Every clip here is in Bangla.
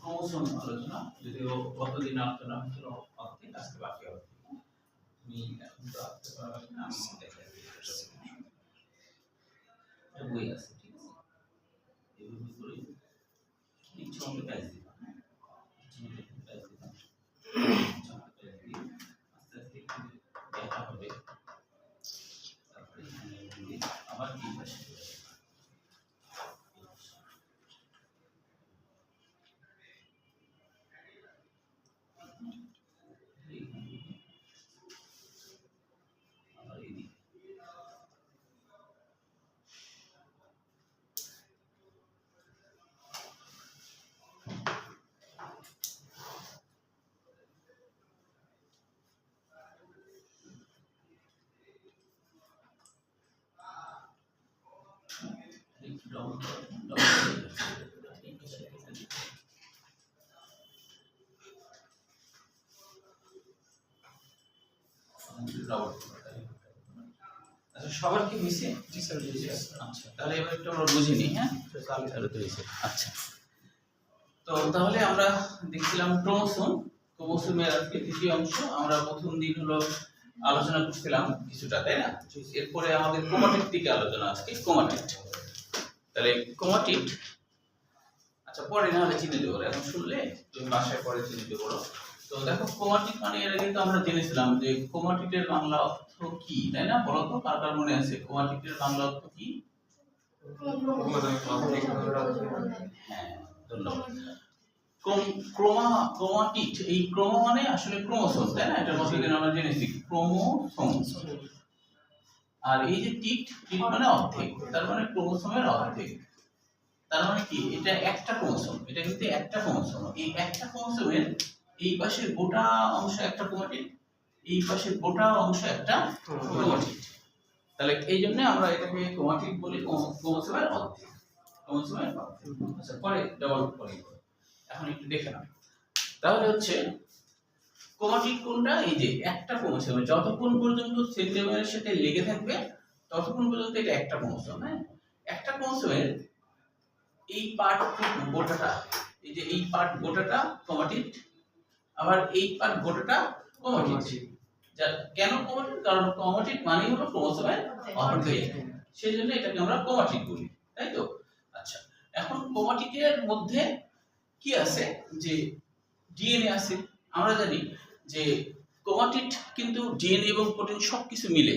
প্রমোশন আলোচনা, যদিও গতদিন আলোচনা হচ্ছিল অর্ধেক বাকি অর্ধেক এখন তো আসতে পারবে না আমি। একটা বই আছে ঠিক আছে এভাবে করে ইচ্ছা মতো কাজ দিবা হ্যাঁ? ইচ্ছা মতো একটু কাজ দিবা ইচ্ছা মতো কাজ দিয়ে আস্তে আস্তে একটু দেখা হবে তারপরে এখানে দিয়ে আবার তিন পাশে করে দেবা। আবার এদিকে একটু ডাউন করো, ডাউন করে দাও। ঠিক আছে, ঠিক আছে। হবে। আচ্ছা সবার কি হয়েছে আচ্ছা তাহলে এবার একটু আমরা বুঝে নিই হ্যাঁ? আচ্ছা। তো তাহলে আমরা দেখছিলাম ক্রোমোসোম ক্রোমোসোমের আজকে তৃতীয় অংশ। আমরা প্রথম দিন হলো আলোচনা করছিলাম কিছুটা তাই না? এরপরে আমাদের ক্রোমাটিড দিকে আলোচনা আজকে ক্রোমাটিড। তাহলে ক্রোমাটিড আচ্ছা পরে না হলে চিনে দেবো এখন শুনলে তুমি বাসায় পরে চিনে দেবো তো দেখো ক্রোমাটিড মানে এর আগে তো আমরা জেনেছিলাম যে ক্রোমাটিডের বাংলা অর্থ কি, তাই না? বলো তো, কার কার মনে আছে? ক্রোমাটিডের বাংলা অর্থ কি? হ্যাঁ ক্রোমা ক্রোমাটিড এই ক্রোমা মানে আসলে ক্রোমোসোম তাই না? এটা কতদিন আমরা জেনেছি ক্রোমোসোম আর এই যে টিট টিট মানে অর্ধেক, তার মানে ক্রোমোসোমের অর্ধেক। তার মানে কি? এটা একটা ক্রোমোসোম এটা কিন্তু একটা ক্রোমোসোম এই একটা ক্রোমোসোমের এই পাশের গোটা অংশ একটা ক্রোমাটিড এই পাশের গোটা অংশ একটা ক্রোমাটিড তাহলে এই জন্য আমরা এটাকে ক্রোমাটিড বলি ক্রোমো- ক্রোমোসোমের ক্রোমোসোমের আচ্ছা পরে ডবল পরে এখন একটু দেখে নাও। তাহলে হচ্ছে ক্রোমাটিড কোনটা? এই যে একটা ক্রোমোসোম যতক্ষণ পর্যন্ত সেন্টিমিটারের সাথে লেগে থাকবে, ততক্ষণ পর্যন্ত এটা একটা ক্রোমোসোম হ্যাঁ? একটা ক্রোমোসোমের এই পার্ট গোটাটা, এই যে এই পার্ট গোটাটা ক্রোমাটিড আবার এই পার্ট গোটাটা যা কেন ক্রোমাটিড কারণ ক্রোমাটিড মানে হলো ক্রোমোসোমের অর্ধেক সেই জন্য এটাকে আমরা ক্রোমাটিড বলি, তাই তো? আচ্ছা এখন ক্রোমাটিডের মধ্যে কি আছে? যে ডিএনএ আছে। আমরা জানি যে ক্রোমাটিড কিন্তু ডিএনএ এবং প্রোটিন সব কিছু মিলে,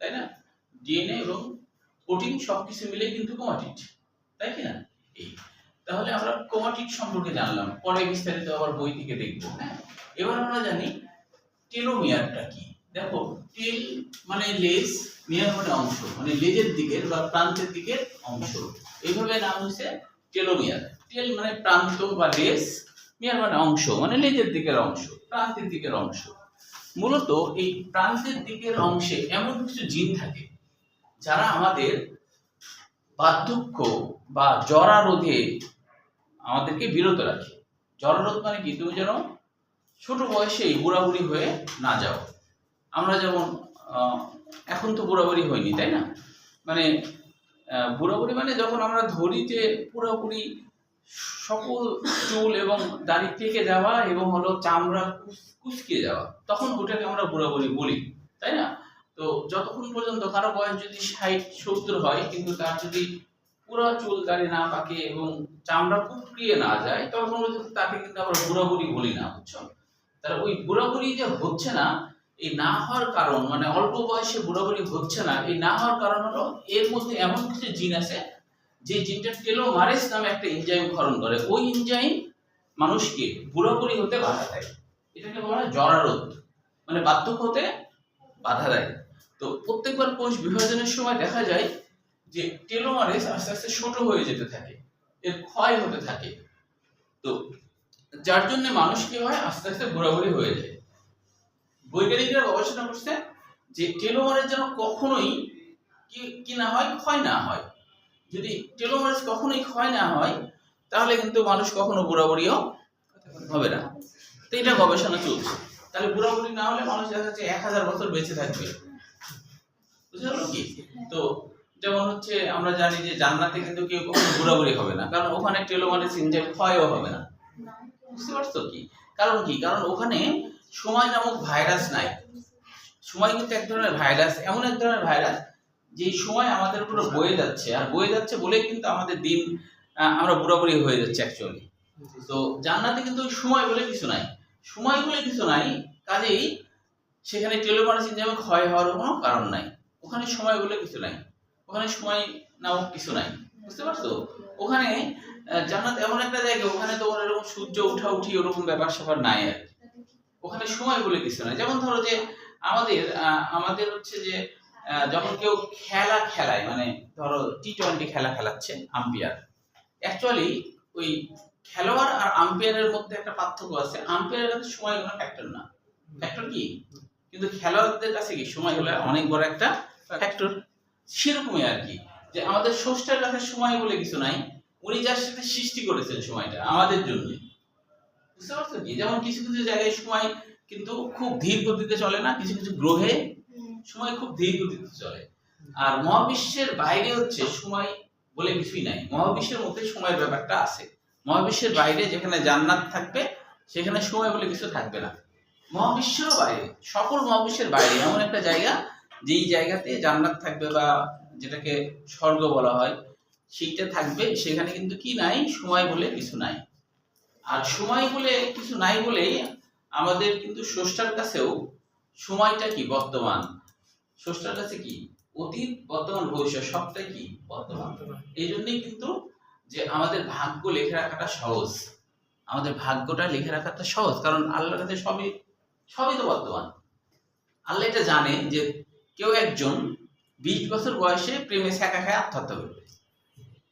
তাই না? ডিএনএ এবং প্রোটিন সব কিছু মিলে কিন্তু ক্রোমাটিড তাই কি না এই তাহলে আমরা ক্রোমাটিড সম্পর্কে জানলাম, পরে বিস্তারিত আবার বই থেকে দেখব হ্যাঁ? এবার আমরা জানি টেলোমিয়ারটা কি? দেখো, টেল মানে লেজ, মিয়ার মানে অংশ মানে লেজের দিকের বা প্রান্তের দিকের অংশ। এইভাবে নাম হচ্ছে টেলোমিয়ার। টেল মানে প্রান্ত বা লেজ, মিয়ার মানে অংশ মানে লেজের দিকের অংশ, প্রান্তের দিকের অংশ। মূলত এই প্রান্তের দিকের অংশে এমন কিছু জিন থাকে, যারা আমাদের বার্ধক্য বা জরারোধে আমাদেরকে বিরত রাখে। জরারোধ মানে কি? তুমি যেন ছোট বয়সেই বুড়াবুড়ি হয়ে না যাও। আমরা যেমন এখন তো বুড়াবুড়ি হয়নি, তাই না? মানে বুড়াবুড়ি মানে যখন আমরা ধরি যে পুরোপুরি সকল চুল এবং দাড়ি পেকে যাওয়া এবং হলো চামড়া কুচ- কুচকে যাওয়া, তখন ওটাকে আমরা বুড়াবুড়ি বলি, তাই না? তো যতক্ষণ পর্যন্ত কারও বয়স যদি ষাট, সত্তর হয়, কিন্তু তার যদি পুরো চুল দাড়ি না পাকে এবং চামড়া কুকড়িয়ে না যায়, তখন তাকে কিন্তু আমরা বুড়াবুড়ি বলি না, বুঝছ? তাহলে ওই বুড়াবুড়ি যে হচ্ছে না, এই না হওয়ার কারণ মানে অল্প বয়সে বুড়াবুড়ি হচ্ছে না, এই না হওয়ার কারণ হলো এর মধ্যে এমন কিছু জিন আছে, যে জিনটা টেলোমারেস নামে একটা এনজাইম ক্ষরণ করে। ওই এনজাইম মানুষকে বুড়াবুড়ি হতে বাধা দেয়। এটাকে বলা জরারোধ মানে বার্ধক্য হতে বাধা দেয়। তো প্রত্যেকবার কোষ বিভাজনের সময় দেখা যায় যে টেলোমারেস আস্তে আস্তে ছোট হয়ে যেতে থাকে, এর ক্ষয় হতে থাকে। তো যার জন্য মানুষ কি হয়? আস্তে আস্তে বুড়াবুড়ি হয়ে যায়। বৈজ্ঞানিকরা গবেষণা করছে যে টেলোমারের যেন কখনোই কি না হয়? ক্ষয় না হয়। যদি টেলোমারেজ কখনোই ক্ষয় না হয়, তাহলে কিন্তু মানুষ কখনো বুড়াবুড়িও হবে না। তো এটা গবেষণা চলছে। তাহলে বুড়া বুড়ি না হলে মানুষ দেখা যাচ্ছে এক হাজার বছর বেঁচে থাকবে। বুঝতে কি? তো যেমন হচ্ছে আমরা জানি যে জান্নাতে কিন্তু কেউ কখনো বুড়ি হবে না। কারণ ওখানে টেলোমারের সিনজেম ক্ষয়ও হবে না। বুঝতে পারছ কি? কারণ কি? কারণ ওখানে সময় নামক ভাইরাস নাই। সময় কিন্তু এক ধরনের ভাইরাস এমন এক ধরনের ভাইরাস যে সময় আমাদের উপরে বয়ে যাচ্ছে। আর বয়ে যাচ্ছে বলে কিন্তু আমাদের দিন আমরা বুড়াবুড়ি হয়ে যাচ্ছে অ্যাকচুয়ালি তো জান্নাতে কিন্তু সময় বলে কিছু নাই। সময় বলে কিছু নাই, কাজেই সেখানে টেলোমারের সিনজেমে ক্ষয় হওয়ার কোনো কারণ নাই। ওখানে সময় বলে কিছু নাই। ওখানে সময় নামক কিছু নাই, বুঝতে পারছ? ওখানে জান্নাত এমন একটা জায়গা, ওখানে তোমার এরকম সূর্য উঠা উঠি ওরকম ব্যাপার স্যাপার নাই আর। ওখানে সময় বলে কিছু নাই। যেমন ধরো যে আমাদের আমাদের হচ্ছে যে যখন কেউ খেলা খেলায় মানে ধরো টি টোয়েন্টি খেলা খেলাচ্ছে আম্পায়ার অ্যাকচুয়ালি ওই খেলোয়াড় আর আম্পায়ারের মধ্যে একটা পার্থক্য আছে। আম্পায়ারের কাছে সময় কোনো ফ্যাক্টর না। ফ্যাক্টর কি? কিন্তু খেলোয়াড়দের কাছে কি? সময় হলো অনেক বড় একটা ফ্যাক্টর সেরকমই আর কি। যে আমাদের স্রষ্টার কাছে সময় বলে কিছু নাই, উনি যার সাথে সৃষ্টি করেছেন সময়টা, আমাদের জন্য। বুঝতে পারছ কি? যেমন কিছু কিছু জায়গায় সময় কিন্তু খুব ধীর গতিতে চলে না, কিছু কিছু গ্রহে সময় খুব ধীর গতিতে চলে। আর মহাবিশ্বের বাইরে হচ্ছে সময় বলে কিছুই নাই। মহাবিশ্বের মধ্যে সময়ের ব্যাপারটা আছে। মহাবিশ্বের বাইরে যেখানে জান্নাত থাকবে, সেখানে সময় বলে কিছু থাকবে না। মহাবিশ্বেরও বাইরে, সকল মহাবিশ্বের বাইরে। এমন একটা জায়গা যেই জায়গাতে জান্নাত থাকবে বা যেটাকে স্বর্গ বলা হয়, সেইটা থাকবে, সেখানে কিন্তু কি নাই? সময় বলে কিছু নাই। আর সময় বলে কিছু নাই বলে আমাদের কিন্তু স্রষ্টার কাছেও সময়টা কি বর্তমান? স্রষ্টার কাছে কি? অতীত, বর্তমান, ভবিষ্যৎ, সবটাই কি বর্তমান? এই জন্যই কিন্তু যে আমাদের ভাগ্য লিখে রাখাটা সহজ। আমাদের ভাগ্যটা লিখে রাখাটা সহজ। কারণ আল্লাহর কাছে সবই সবই তো বর্তমান। আল্লাহ এটা জানে যে কেউ একজন বিশ বছর বয়সে প্রেমে ছ্যাঁকা খায় আত্মহত্যা করবে।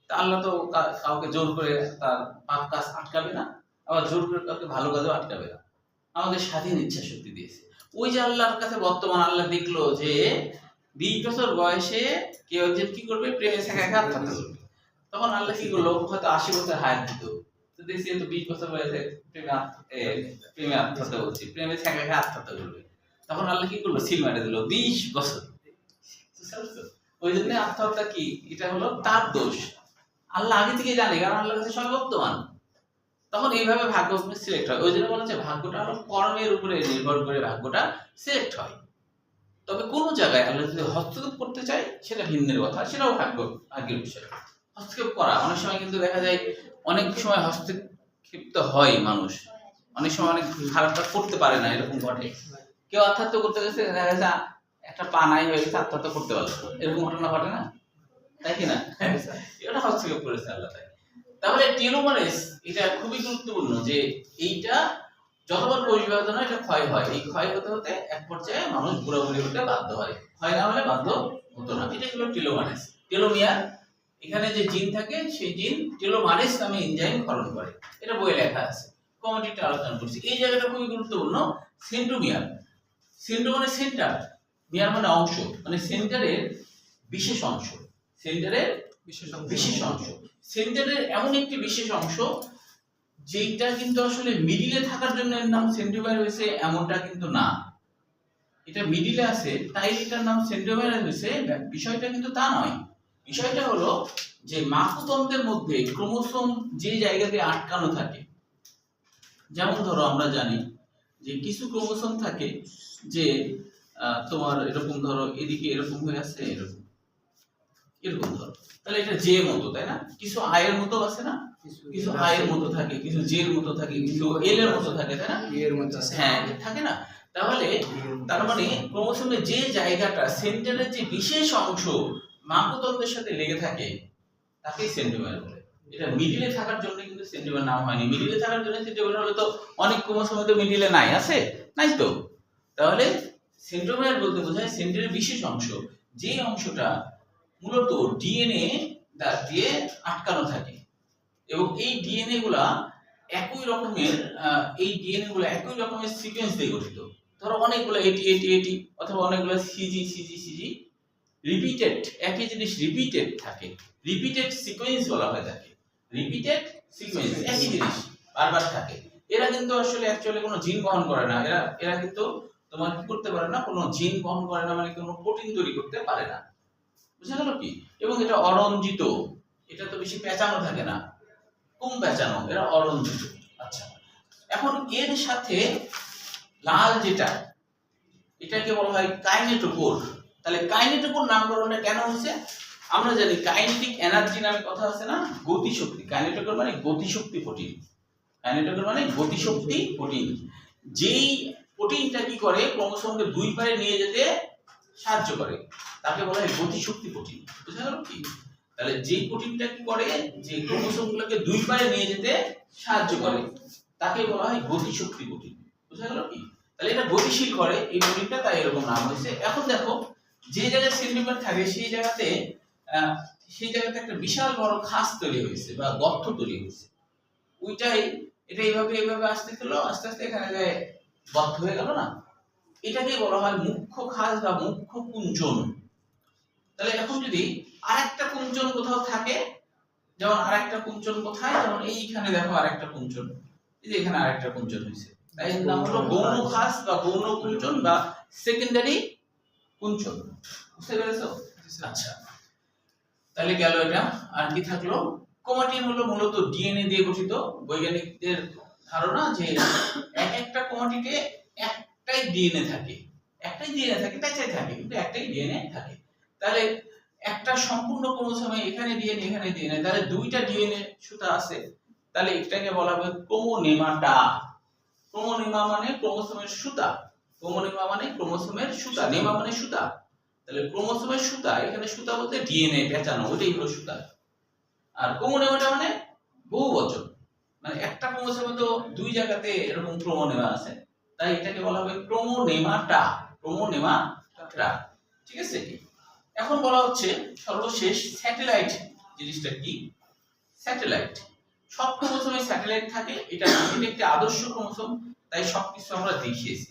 তা আল্লাহ তো কাউকে জোর করে তার পাপ কাজ আটকাবে না, আবার জোর করে কাউকে ভালো কাজও আটকাবে না। আমাদের স্বাধীন ইচ্ছা শক্তি দিয়েছে। ওই যে আল্লাহর কাছে বর্তমান আল্লাহ দেখল যে বিশ বছর বয়সে কেউ একজন কি করবে? প্রেমে ছ্যাঁকা খায় আত্মহত্যা করবে। তখন আল্লাহ কি করল? হয়তো আশি বছর হায়াত দিত। তো দেখছি বিশ বছর বয়সে প্রেমে প্রেমে আত্মহত্যা করছে। প্রেমে ছ্যাঁকা খায় আত্মহত্যা করবে। তখন আল্লাহ কি করল? সিল মেরে দিল। বিশ বছর। ওই জন্য আত্মহত্যা কি? এটা হলো তার দোষ। আল্লাহ আগে থেকে জানে, কারণ আল্লাহর কাছে সব তখন এইভাবে ভাগ্য সিলেক্ট হয়। ওই জন্য বলা হচ্ছে ভাগ্যটা হলো কর্মের উপরে নির্ভর করে ভাগ্যটা সিলেক্ট হয়। তবে কোন জায়গায় আল্লাহ যদি হস্তক্ষেপ করতে চায়, সেটা ভিন্নের কথা, সেটাও ভাগ্য ভাগ্যের বিষয়। হস্তক্ষেপ করা, অনেক সময় কিন্তু দেখা যায় অনেক সময় হস্তক্ষেপ তো হয় মানুষ। অনেক সময় অনেক খারাপটা করতে পারে না, এরকম ঘটে। কেউ আত্মহত্যা করতে গেছে, দেখা গেছে একটা পানাই হয়ে গেছে, আত্মহত্যা করতে পারল। এরকম ঘটনা ঘটে না? তাই কি না? এটা হস্তক্ষেপ করেছে আল্লাহ তাই তাহলে টেলোমারেস এটা খুবই গুরুত্বপূর্ণ যে এইটা যতবার পরিবর্তন হয়, এটা ক্ষয় হয়। এই ক্ষয় হতে হতে এক পর্যায়ে মানুষ বুড়াবুড়ি হতে বাধ্য হয়। ক্ষয় না হলে বাধ্য হতো না। এটা হলো টেলোমারেস টেলোমিয়ার এখানে যে জিন থাকে, সেই জিন টেলোমারেস নামে এনজাইম ক্ষরণ করে। এটা বইয়ে লেখা আছে। কমিটিটা আলোচনা করছি। এই জায়গাটা খুবই গুরুত্বপূর্ণ। সেন্ট্রোমিয়ার। সেন্ট্রো মানে সেন্টার মিয়ার মানে অংশ মানে সেন্টারের বিশেষ অংশ সেন্টারের বিশেষ অংশ। সেন্টারের এমন একটি বিশেষ অংশ যেটা কিন্তু আসলে মিডিলে থাকার জন্য এর নাম সেন্ট্রোমিয়ার হয়েছে এমনটা কিন্তু না। এটা মিডিলে আছে তাই এটার নাম সেন্ট্রোমিয়ার হয়েছে বিষয়টা কিন্তু তা নয়। বিষয়টা হলো যে মাকুতন্ত্রের মধ্যে ক্রোমোসোম যে জায়গাতে আটকানো থাকে যেমন ধরো আমরা জানি যে কিছু ক্রোমোসোম থাকে যে তোমার এরকম ধরো এদিকে এরকম হয়ে আছে এরকম। এরকম ধরো। তাহলে এটা জে মতো তাই না? কিছু আয়ের মতো আছে না? কিছু আয়ের মতো থাকে কিছু জের মতো থাকে কিছু এল এর মতো থাকে তাই না? এর আছে। হ্যাঁ থাকে না? তাহলে তার মানে ক্রোমোসোমের যে জায়গাটা সেন্টারের যে বিশেষ অংশ মাকুতন্ত্রের সাথে লেগে থাকে তাকেই সেন্টিমিটার বলে। এটা মিডিলে থাকার জন্য কিন্তু সেন্টিমিটার নাম হয়নি। মিডিলে থাকার জন্য সেন্টিমিটার হলে তো অনেক ক্রোমোসোমে তো মিডিলে নাই, আছে? নাই তো? তাহলে সেন্ট্রোমিয়ার বলতে বোঝায় সেন্টারের বিশেষ অংশ। যে অংশটা মূলত ডিএনএ দিয়ে আটকানো থাকে। এবং এই ডিএনএ গুলা একই রকমের এই ডিএনএ গুলো একই রকমের সিকোয়েন্স দিয়ে গঠিত। ধরো অনেকগুলো এটি এটি এটি অথবা অনেকগুলো সিজি সিজি সিজি রিপিটেড একই জিনিস রিপিটেড থাকে। রিপিটেড সিকোয়েন্স বলা হয় থাকে। রিপিটেড সিকোয়েন্স একই জিনিস বারবার থাকে। এরা কিন্তু আসলে অ্যাকচুয়ালি কোনো জিন বহন করে না। এরা এরা কিন্তু তোমার কি করতে পারে না কোনো জিন বহন করে না মানে কোনো প্রোটিন তৈরি করতে পারে না। বুঝা গেল কি? এবং এটা অরঞ্জিত। এটা তো বেশি পেঁচানো থাকে না। কম পেঁচানো এরা অরঞ্জিত। আচ্ছা এখন এর সাথে লাল যেটা এটাকে বলা হয় কাইনেটোকোর। তাহলে কাইনেটোকোর নামকরণটা কেন হয়েছে? আমরা জানি কাইনেটিক এনার্জি নামে কথা আছে না? গতিশক্তি। কাইনেটোকোর মানে গতিশক্তি প্রোটিন। কাইনেটোকোর মানে গতিশক্তি প্রোটিন। যেই প্রোটিনটা কি করে? ক্রোমোসোমকে দুই পারে নিয়ে যেতে সাহায্য করে। তাকে বলা হয় গতিশক্তি প্রোটিন। বুঝা গেল কি? তাহলে যেই প্রোটিনটা কি করে? যে ক্রোমোসোমগুলোকে দুই পারে নিয়ে যেতে সাহায্য করে। তাকে বলা হয় গতিশক্তি প্রোটিন। বুঝা গেল কি? তাহলে এটা গতিশীল করে। এই প্রোটিনটা তাই এরকম নাম হয়েছে। এখন দেখো, যে জায়গায় সেন্টিমিটার থাকে, সেই জায়গাতে সেই জায়গাতে একটা বিশাল বড় খাস তৈরি হয়েছে বা গর্ত তৈরি হয়েছে। ওইটাই, এটা এইভাবে এইভাবে আসতে ছিল আস্তে আস্তে এখানে যায় বদ্ধ হয়ে গেল না এটাকে বলা হয় মুখ্য খাস বা মুখ্য কুঞ্চন তাহলে এখন যদি আরেকটা কুঞ্চন কোথাও থাকে, যেমন আরেকটা কুঞ্চন কোথায়, যেমন এইখানে দেখো আরেকটা কুঞ্চন এই যে এখানে আরেকটা কুঞ্চন হয়েছে। তাই এর নাম হলো গৌণ খাস বা গৌণ কুঞ্চন বা সেকেন্ডারি কুঞ্চন বুঝতে পেরেছ? আচ্ছা। তাহলে গেল এটা। আর কি থাকল? ক্রোমাটিন হলো মূলত ডিএনএ দিয়ে গঠিত। বৈজ্ঞানিকদের ধারণা যে এক একটা ক্রোমাটিনে একটাই ডিএনএ থাকে। একটাই ডিএনএ থাকে, তাই চাই থাকে, কিন্তু একটাই ডিএনএ থাকে। তাহলে একটা সম্পূর্ণ ক্রোমোসোমে এখানে ডিএনএ এখানে ডিএনএ তাহলে দুইটা ডিএনএ সুতা আছে। তাহলে এটাকে বলা হবে ক্রোমোনেমাটা। ক্রোমোনেমা মানে ক্রোমোসোমের সুতা। ক্রোমোনেমা মানে ক্রোমোসোমের সুতা। নেমা মানে সুতা। তাহলে ক্রোমোসোমের সুতা, এখানে সুতা বলতে ডিএনএ পেঁচানো ওইটাই হলো সুতা। আর ক্রোমোনেমাটা মানে বহু বচন মানে একটা ক্রোমোসোমে তো দুই জায়গাতে এরকম ক্রোমোনেমা আছে। তাই এটাকে বলা হবে ক্রোমোনেমাটা ক্রোমোনেমাটা। ঠিক আছে? এখন বলা হচ্ছে সর্বশেষ স্যাটেলাইট জিনিসটা কি? স্যাটেলাইট। সব ক্রোমোসোমে স্যাটেলাইট থাকে, এটা একটি আদর্শ ক্রোমোসোম তাই সবকিছু আমরা দেখিয়েছি।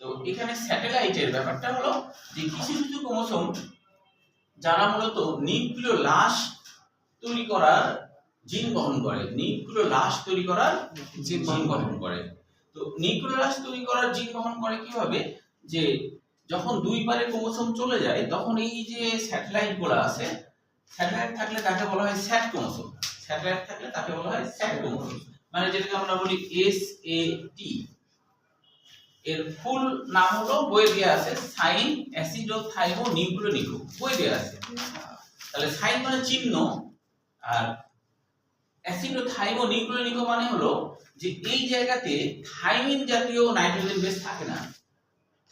তো এখানে স্যাটেলাইটের ব্যাপারটা হলো যে কিছু কিছু ক্রোমোসোম যারা মূলত নিউক্লিয় লাশ তৈরি করার জিন বহন করে নিউক্লিয় লাশ তৈরি করার জিন বহন করে। তো নিউক্লিয় লাশ তৈরি করার জিন বহন করে কীভাবে যে যখন দুই পারে ক্রোমোসোম চলে যায় তখন এই যে স্যাটেলাইটগুলো আছে স্যাটেলাইট থাকলে তাকে বলা হয় স্যাট ক্রোমোসোম। স্যাটেলাইট থাকলে তাকে বলা হয় স্যাট ক্রোমোসোম। মানে যেটাকে আমরা বলি এস এ টি এর ফুল নাম হলো বই দেওয়া আছে, সাইন অ্যাসিডো থাইমো নিউক্লিওনিকো বই দেওয়া আছে। তাহলে সাইন মানে চিহ্ন, আর অ্যাসিডো থাইমো নিউক্লিওনিকো মানে হলো যে এই জায়গাতে থাইমিন জাতীয় নাইট্রোজেন বেস থাকে না।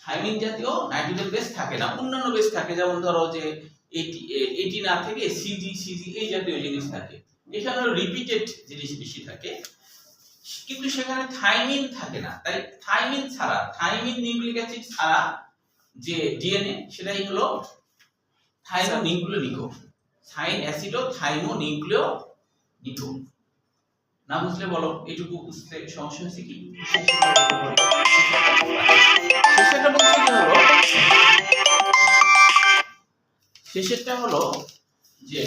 থাইমিন জাতীয় নাইট্রোজেন বেস থাকে না, অন্যান্য বেস থাকে, যেমন ধরো যে এটি না থেকে সিজি সিজি এই জাতীয় জিনিস থাকে। এখানে রিপিটেড জিনিস বেশি থাকে। কিন্তু সেখানে থাইমিন থাকে না। তাই থাইমিন ছাড়া থাইমিন নিউক্লিক অ্যাসিড ছাড়া যে ডিএনএ সেটাই হলো থাইমো নিউক্লিওনিকো সাইন অ্যাসিডো থাইমো নিউক্লিও নিকো না বুঝলে বলো এটুকু বুঝতে সমস্যা হয়েছে কি? শেষেরটা হলো যে,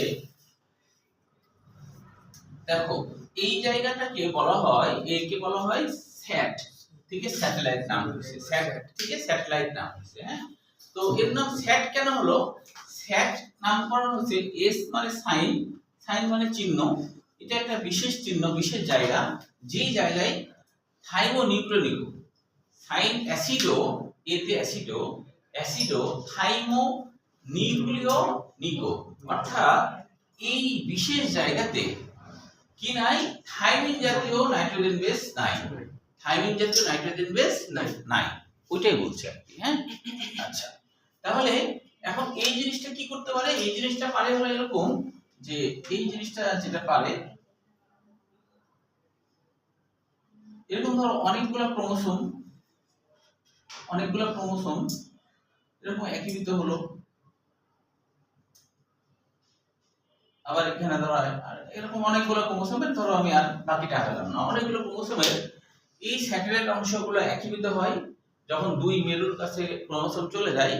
দেখো এই জায়গাটাকে বলা হয়, একে বলা হয় স্যাট থেকে স্যাটেলাইট নাম হয়েছে। স্যাট থেকে স্যাটেলাইট নাম হয়েছে হ্যাঁ? তো এর নাম স্যাট কেন হলো? স্যাট নামকরণ হচ্ছে এস মানে সাইন সাইন মানে চিহ্ন। এটা একটা বিশেষ চিহ্ন, বিশেষ জায়গা। যেই জায়গায় থাইমো নিউক্লিওনিকো সাইন অ্যাসিডো, এতে অ্যাসিডো অ্যাসিডো থাইমো নিউক্লিও নিকো অর্থাৎ এই বিশেষ জায়গাতে কি নাই? থাইমিন জাতীয় নাইট্রোজেন বেস নাই। থাইমিন জাতীয় নাইট্রোজেন বেস নাই। নাই। ওইটাই বলছে আর কি হ্যাঁ? আচ্ছা। তাহলে এখন এই জিনিসটা কি করতে পারে? এই জিনিসটা পারে হলো এরকম যে এই জিনিসটা যেটা পারে, এরকম ধরো অনেকগুলো ক্রোমোসোম অনেকগুলো ক্রোমোসোম, এরকম একীভূত হলো। আবার এখানে ধরো এরকম অনেকগুলো ক্রোমোসোমের ধরো আমি আর বাকিটা আগালাম না। অনেকগুলো ক্রোমোসোমের এই স্যাটেলাইট অংশগুলো একীভূত হয় যখন দুই মেরুর কাছে ক্রোমোসোম চলে যায়।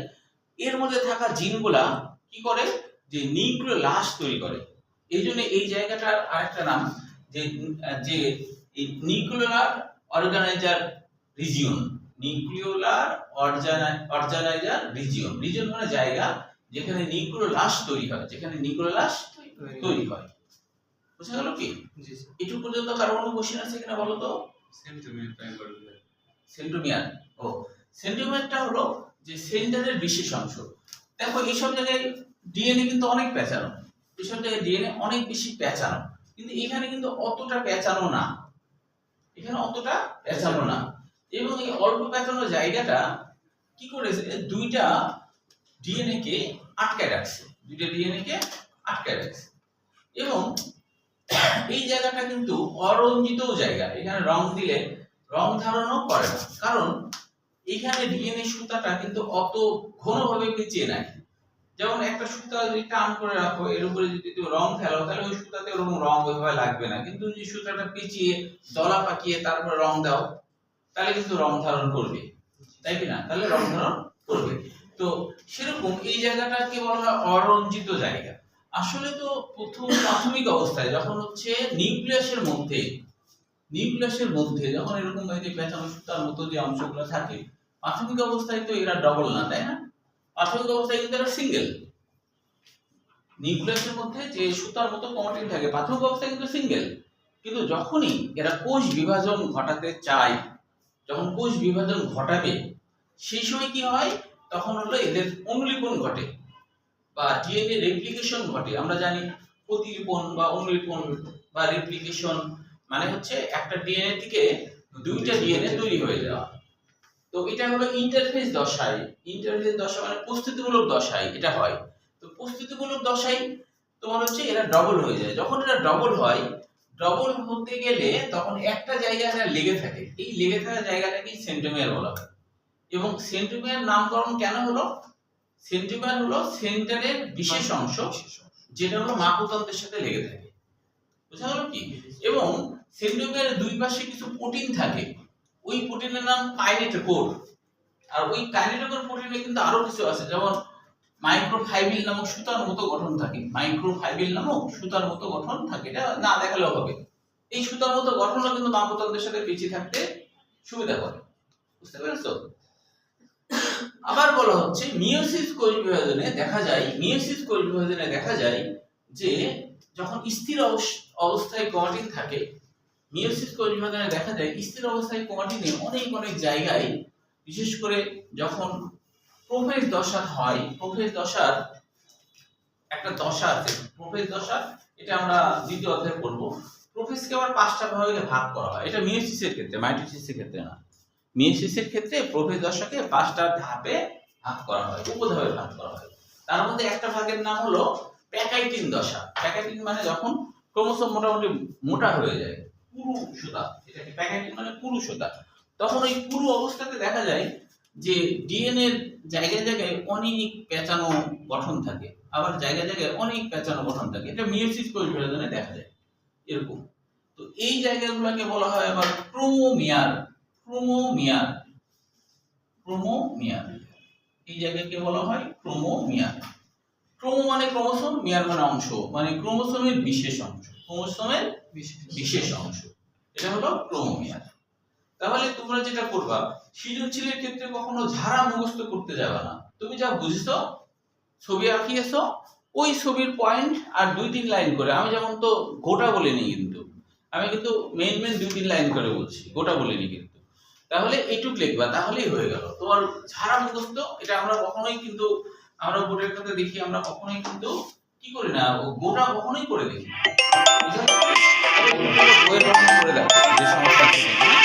এর মধ্যে থাকা জিনগুলা কি করে? যে নিউক্লিয় লাশ তৈরি করে। এই জন্য এই জায়গাটার আরেকটা নাম, যে যে এই nuclear organiser region nucleolar organiser region. Region মানে জায়গা যেখানে নিউক্লিওলাস তৈরি হয়, যেখানে নিউক্লিওলাস তৈরি হয়। বুঝা গেল কি? এটুকু পর্যন্ত কারও কোনো কোশ্চেন আছে কিনা বলো তো? সেন্টোমিয়ার ও। সেন্টোমিয়ারটা হলো যে সেন্টারের বিশেষ অংশ। দেখো এইসব জায়গায় ডিএনএ কিন্তু অনেক পেঁচানো এইসব জায়গায় ডিএনএ অনেক বেশি পেঁচানো কিন্তু এখানে কিন্তু অতটা পেঁচানো না। এখানে অতটা পেঁচানো না। এবং এই অল্প পেঁচানো জায়গাটা কি করেছে? দুইটা ডিএনএ কে আটকে রাখছে। দুইটা ডিএনএ কে আটকায় রাখছে এবং এই জায়গাটা কিন্তু অরঞ্জিত জায়গা। এখানে রং দিলে রং ধারণও করে না। কারণ এখানে ডিএনএ সুতাটা কিন্তু অত ঘনভাবে পেঁচিয়ে নাই। যেমন একটা সুতা যদি টান করে রাখো, এর উপরে যদি তুমি রং ফেলো তাহলে ওই সুতাতে ওরকম রং ওইভাবে লাগবে না। কিন্তু যদি সুতাটা পেঁচিয়ে, দলা পাকিয়ে তারপরে রং দাও, তাহলে কিন্তু রং ধারণ করবে। তাই কি না? তাহলে রং ধারণ করবে। তো সেরকম এই জায়গাটাকে বলা হয় অরঞ্জিত জায়গা। আসলে তো প্রথম প্রাথমিক অবস্থায় যখন হচ্ছে নিউক্লিয়াসের মধ্যে নিউক্লিয়াসের মধ্যে যখন এরকম এই যে পেঁচানো সুতার মতো যে অংশগুলো থাকে, প্রাথমিক অবস্থায় তো এরা ডবল না, তাই না? প্রাথমিক অবস্থায় কিন্তু এরা সিঙ্গেল নিউক্লিয়াসের মধ্যে যে সুতার মতো কমাটিন থাকে, প্রাথমিক অবস্থায় কিন্তু সিঙ্গেল কিন্তু যখনই এরা কোষ বিভাজন ঘটাতে চায়, যখন কোষ বিভাজন ঘটাবে, সেই সময় কি হয়? তখন হলো এদের অনুলিপন ঘটে। বা ডিএনএ রেপ্লিকেশন ঘটে আমরা জানি প্রতিলিপন বা অনুলিপন বা রেপ্লিকেশন মানে হচ্ছে একটা ডিএনএ থেকে দুইটা ডিএনএ তৈরি হয়ে যাওয়া। তো এটা হলো ইন্টারফেস দশায় ইন্টারফেস দশা মানে প্রস্তুতিমূলক দশায় এটা হয়। তো প্রস্তুতিমূলক দশায় তোমার হচ্ছে এরা ডবল হয়ে যায়। যখন এরা ডবল হয় ডবল হতে গেলে তখন একটা জায়গায় এরা লেগে থাকে। এই লেগে থাকা জায়গাটাকে সেন্টোমিয়ার বলা হয়। এবং সেন্টোমিয়ার নামকরণ কেন হলো? সেন্টোমিয়ার হলো সেন্টারের বিশেষ অংশ, যেটা হলো মাকুতন্ত্রের সাথে লেগে থাকে। বুঝা গেল কি? এবং সেন্টোমিয়ারের দুই পাশে কিছু প্রোটিন থাকে। ওই প্রোটিনের নাম কাইনেটোকোর আর ওই কাইনেটোকোর প্রোটিনে কিন্তু আরও কিছু আছে, যেমন মাইক্রোফাইবিল নামক সুতার মতো গঠন থাকে। মাইক্রোফাইবিল নামক সুতার মতো গঠন থাকে, এটা না দেখালেও হবে। এই সুতার মতো গঠনও কিন্তু মাকুতন্ত্রের সাথে পেঁচিয়ে থাকতে সুবিধা করে। বুঝতে পেরেছ? আবার বলা হচ্ছে মিওসিস কোষ বিভাজনে দেখা যায় মিওসিস কোষ বিভাজনে দেখা যায় যে যখন স্থির অবস্থায় ক্রোমাটিন থাকে মিওসিস কোষ বিভাজনে দেখা যায় স্থির অবস্থায় ক্রোমাটিনে অনেক অনেক জায়গায়, বিশেষ করে যখন প্রোফেজ দশা হয়, প্রোফেজ দশার একটা দশা আছে, প্রোফেজ দশা, এটা আমরা দ্বিতীয় অধ্যায়ে পড়ব। প্রোফেজকে আবার পাঁচটা ভাগে ভাগ করা হয়, এটা মিওসিসের ক্ষেত্রে, মাইটোসিসের ক্ষেত্রে না। মিওসিসের ক্ষেত্রে প্রভেদ দশাকে পাঁচটা ধাপে ভাগ করা হয়, উপধাপে ভাগ করা হয়। তার মধ্যে একটা ভাগের নাম হলো প্যাকাইটিন দশা। প্যাকাইটিন মানে যখন ক্রোমোসোম মোটামুটি মোটা হয়ে যায়, পুরু সুতা, এটাকে প্যাকাইটিন মানে পুরু সুতা। তখন ওই পুরু অবস্থাতে দেখা যায় যে ডিএনএ জায়গায় জায়গায় অনেক পেঁচানো গঠন থাকে, আবার জায়গায় জায়গায় অনেক পেঁচানো গঠন থাকে। এটা মিওসিস কোষ দেখা যায়, এরকম। তো এই জায়গাগুলোকে বলা হয় আবার ক্রোমোমিয়ার ক্রোমোমিয়ার ক্রোমোমিয়ার এই জায়গাকে বলা হয়? ক্রোমোমিয়ার ক্রোমো মানে ক্রোমোসোম, মিয়ার মানে অংশ। মানে ক্রোমোসোমের বিশেষ অংশ। ক্রোমোসোমের বিশেষ অংশ। এটা হলো ক্রোমোমিয়ার তাহলে তোমরা যেটা করবা, সৃজনশীলের ক্ষেত্রে কখনো ঝাড়া মুখস্থ করতে যাবে না। তুমি যা বুঝছ, ছবি আঁকিয়েছো, ওই ছবির পয়েন্ট আর দুই তিন লাইন করে, আমি যেমন তো গোটা বলিনি কিন্তু, আমি কিন্তু মেইন মেইন দুই তিন লাইন করে বলছি, গোটা বলিনি কিন্তু। তাহলে এইটুক লিখবা, তাহলেই হয়ে গেল তোমার ছাড়া মুখস্থ, এটা আমরা কখনোই কিন্তু আমরা বোর্ডের কথা দেখি, আমরা কখনোই কিন্তু কি করি না গোটা কখনোই করে দেখি? বইয়ের করে দেখো যে সমস্যা।